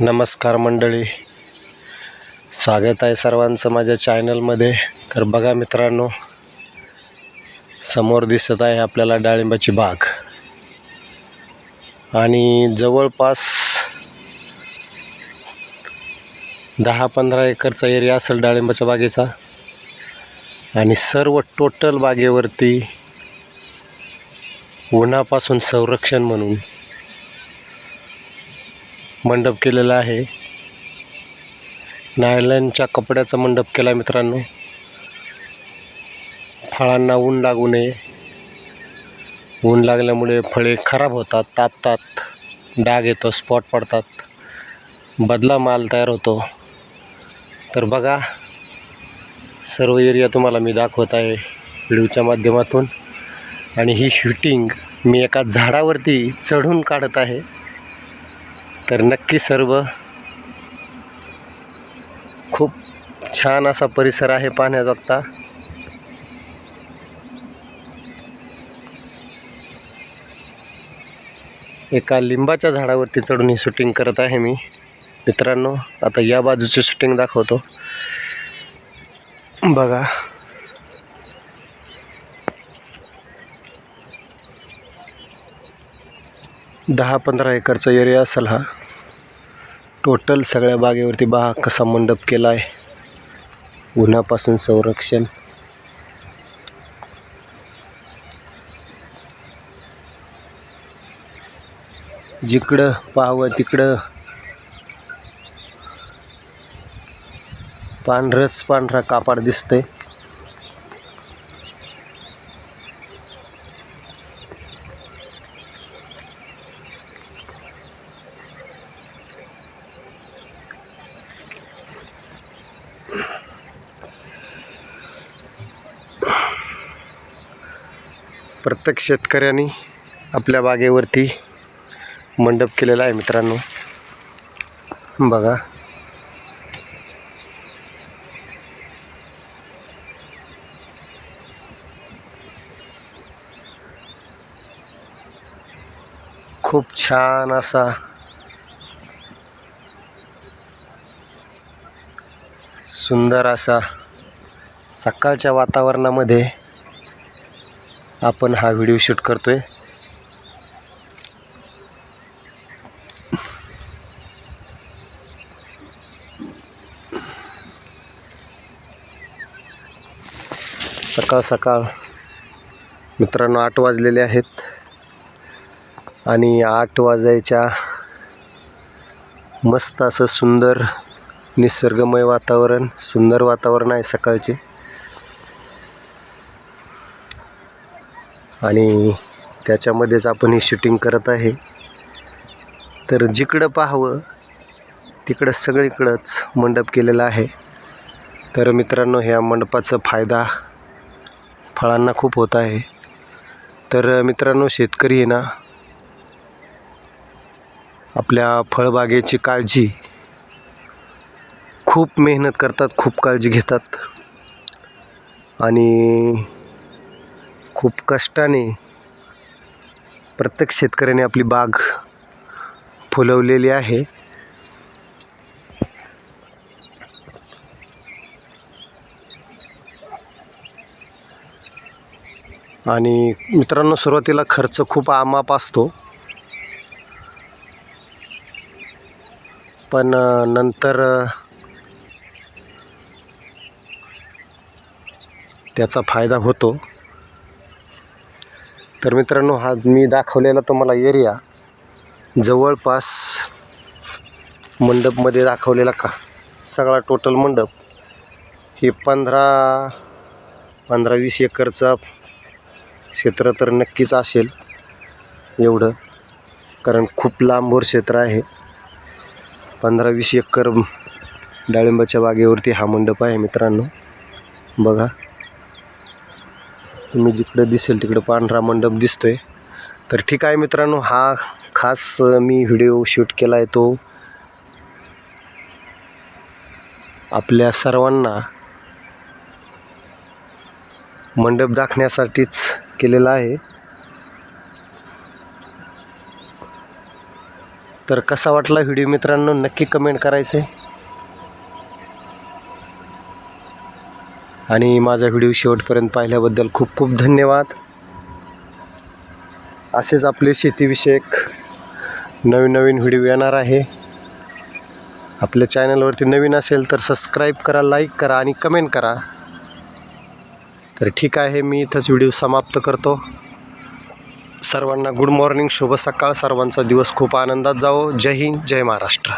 नमस्कार मंडळी. स्वागत आहे सर्वांचं माझ्या चॅनलमध्ये. तर बघा मित्रांनो समोर दिसत आहे आपल्याला डाळिंबाची बाग. आणि जवळपास दहा पंधरा एकरचा एरिया असेल डाळिंबाच्या बागेचा. आणि सर्व टोटल बागेवरती उन्हापासून संरक्षण म्हणून मंडप केलेला आहे. नायलनच्या कपड्याचा मंडप केला मित्रांनो. फळांना ऊन लागू नये. ऊन लागल्यामुळे फळे खराब होतात तापतात डाग येतो स्पॉट पडतात. बदला माल तयार होतो. तर बघा सर्व एरिया तुम्हाला मी दाखवत आहे व्हिडिओच्या माध्यमातून. आणि ही शूटिंग मी एका झाडावरती चढून काढत आहे. तर नक्की सर्व खूप छान असा परिसर आहे पाहण्याजोगता. एका लिंबाच्या झाडावरती चढून ही शूटिंग करत आहे मी. मित्रांनो आता या बाजूची शूटिंग दाखवतो. बघा. दहा पंधरा एकरचा एरिया असेल हा. टोटल सगळ्या बागेवरती बहा कसा मंडप केला आहे उन्हापासून संरक्षण. जिकडं पाहावं तिकडं. पांढरंच पांढरा कापड दिसतंय. प्रत्येक शेतकऱ्यांनी आपल्या बागेवरती मंडप केलेला आहे मित्रांनो. बघा. खूप छान असा सुंदर असा सकाळच्या वातावरणामध्ये आपण हा व्हिडिओ शूट करतो आहे सकाळ सकाळ मित्रांनो आठ वाजलेले आहेत आणि आठ वाजायच्या मस्त असं सुंदर निसर्गमय वातावरण सुंदर वातावरण आहे सकाळचे. आणि त्याच्यामध्येच आपण ही शूटिंग करत आहे. तर जिकडं पाहावं तिकडं सगळीकडंच मंडप केलेला आहे. तर मित्रांनो ह्या मंडपाचा फायदा फळांना खूप होत आहे. तर मित्रांनो शेतकरी आहे ना आपल्या फळबागेची काळजी खूप मेहनत करतात खूप काळजी घेतात. आणि खूप कष्टाने प्रत्येक शेतकऱ्याने आपली बाग फुलवलेली आहे. आणि मित्रांनो सुरुवातीला खर्च खूप आमाप असतो. पण नंतर त्याचा फायदा होतो. तर मित्रांनो हा मी दाखवलेला तुम्हाला एरिया जवळपास मंडपमध्ये दाखवलेला का? सगळा टोटल मंडप. हे पंधरा पंधरा वीस एकरचा क्षेत्र तर नक्कीच असेल एवढं कारण खूप लांबवर क्षेत्र आहे. पंधरा वीस एकर डाळिंबाच्या बागेवरती हा मंडप आहे मित्रांनो. बघा. तुम्ही जिकडं दिसेल तिकडं पांढरा मंडप दिसतोय. तर ठीक आहे मित्रांनो हा खास मी व्हिडिओ शूट केला आहे तो आपल्या सर्वांना मंडप दाखण्यासाठीच केलेला आहे. तर कसा वाटला व्हिडिओ मित्रांनो नक्की कमेंट करायचं आहे आणि माझा व्हिडिओ शेवटपर्यंत पाहिल्याबद्दल खूप खूप धन्यवाद. असेच आपले शेतीविषयक नवीन नवीन व्हिडिओ येणार आहे. आपल्या चॅनलवरती नवीन असेल तर सबस्क्राईब करा लाईक करा आणि कमेंट करा. तर ठीक आहे मी इथंच व्हिडिओ समाप्त करतो. सर्वांना गुड मॉर्निंग शुभ सकाळ. सर्वांचा दिवस खूप आनंदात जावो. जय हिंद जय महाराष्ट्र.